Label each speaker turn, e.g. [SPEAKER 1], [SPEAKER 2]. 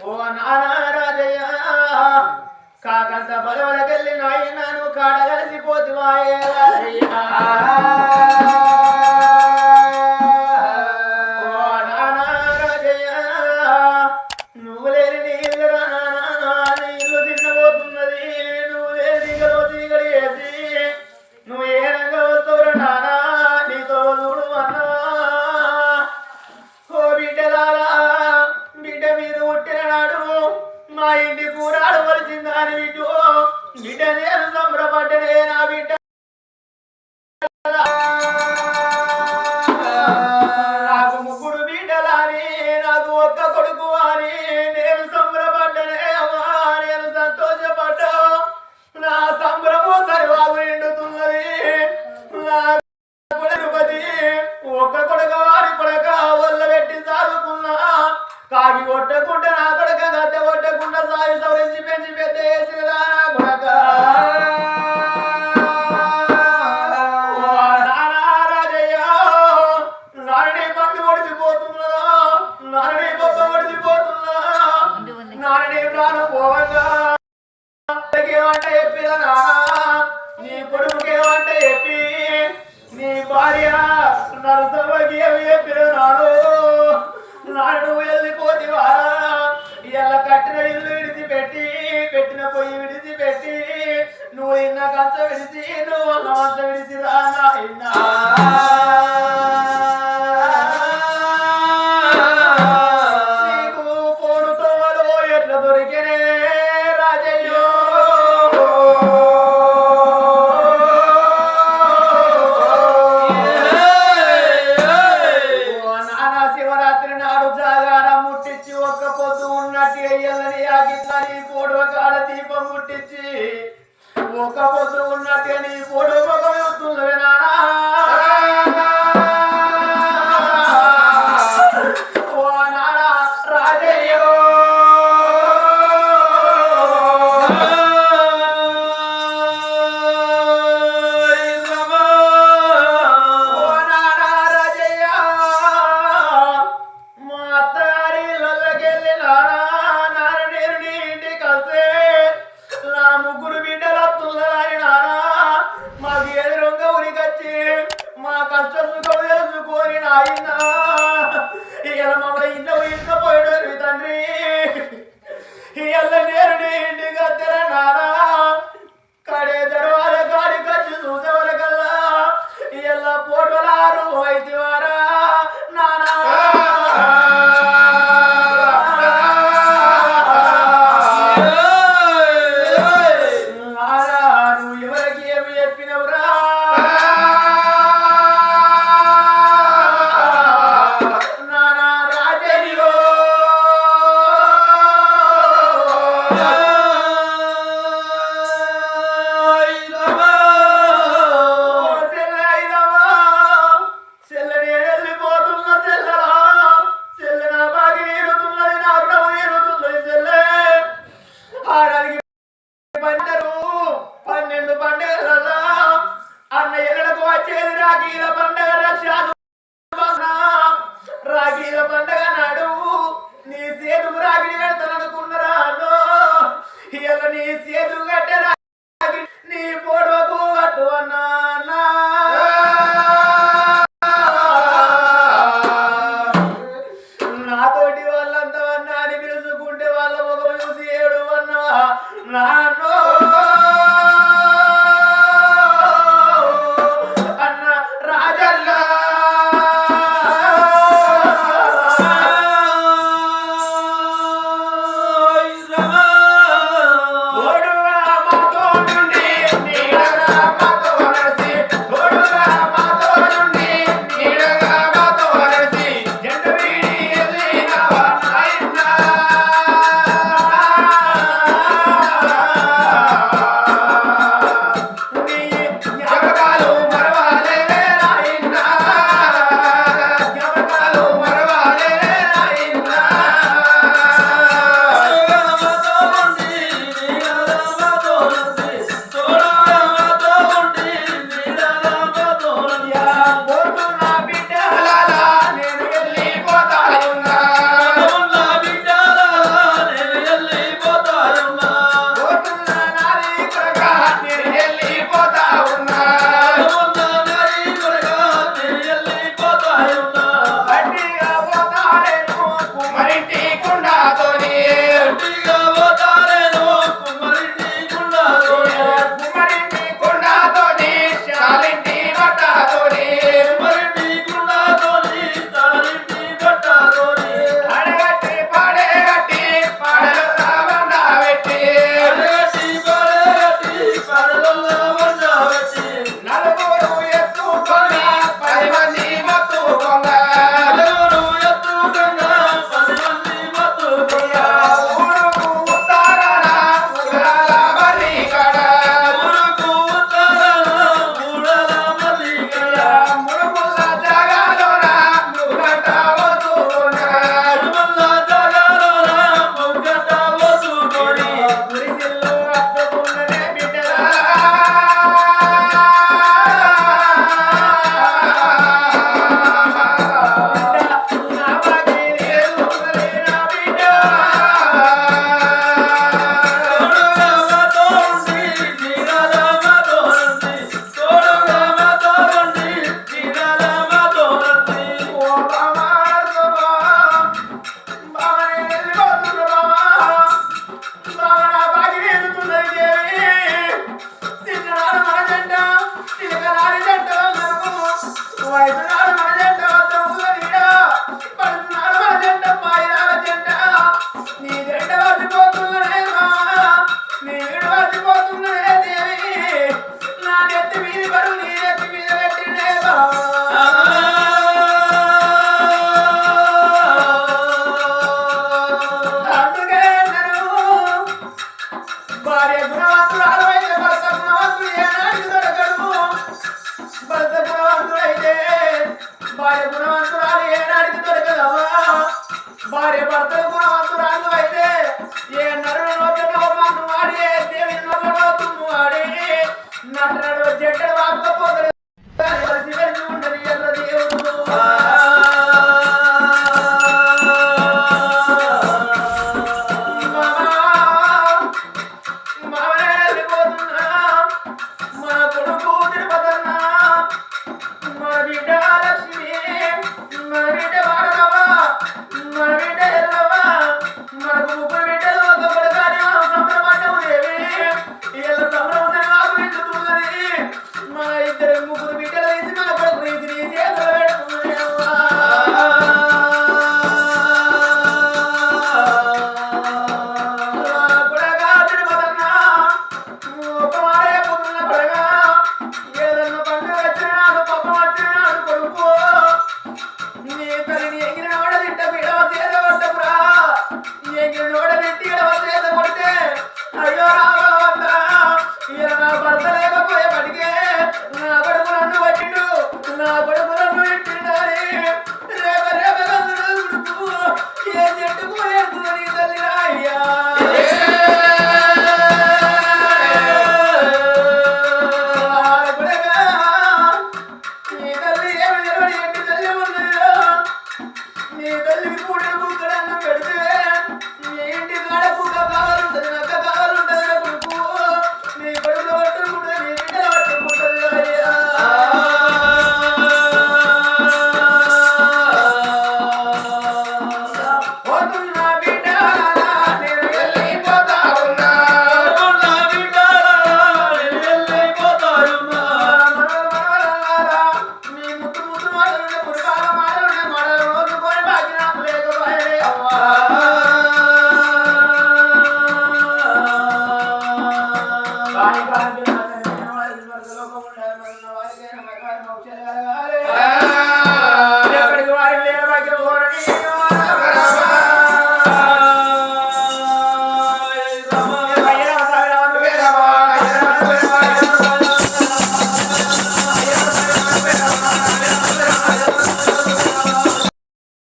[SPEAKER 1] ఓ నానా రాజయ్య కాకంత బలవలకెళ్ళి నాయనను కాడగలిసిపోతువాయే రాజయ్య నువ్వు లేని ఇటనే నా బిడ్డ నాకు ముగ్గురు బిడ్డలని నాకు ఒక్క కొడుకు అని నేను సంభ్రపడ్డనే అమ్మా నా సంభ్రమం సరివాగు నిండుతున్నది నా తిరుపతి సాగుకున్నా కాగి కొట్టకుండా నా కొడక గద్దె కొట్టకుండా సాయి సవరించి పెంచి ముఖ వద్దు ఉన్నట్టే నీ పొడవ ఇక మమ్మల్ని ఇంట్లో పోయించుకోపోయాడు తండ్రి. boys. ముగ్గురు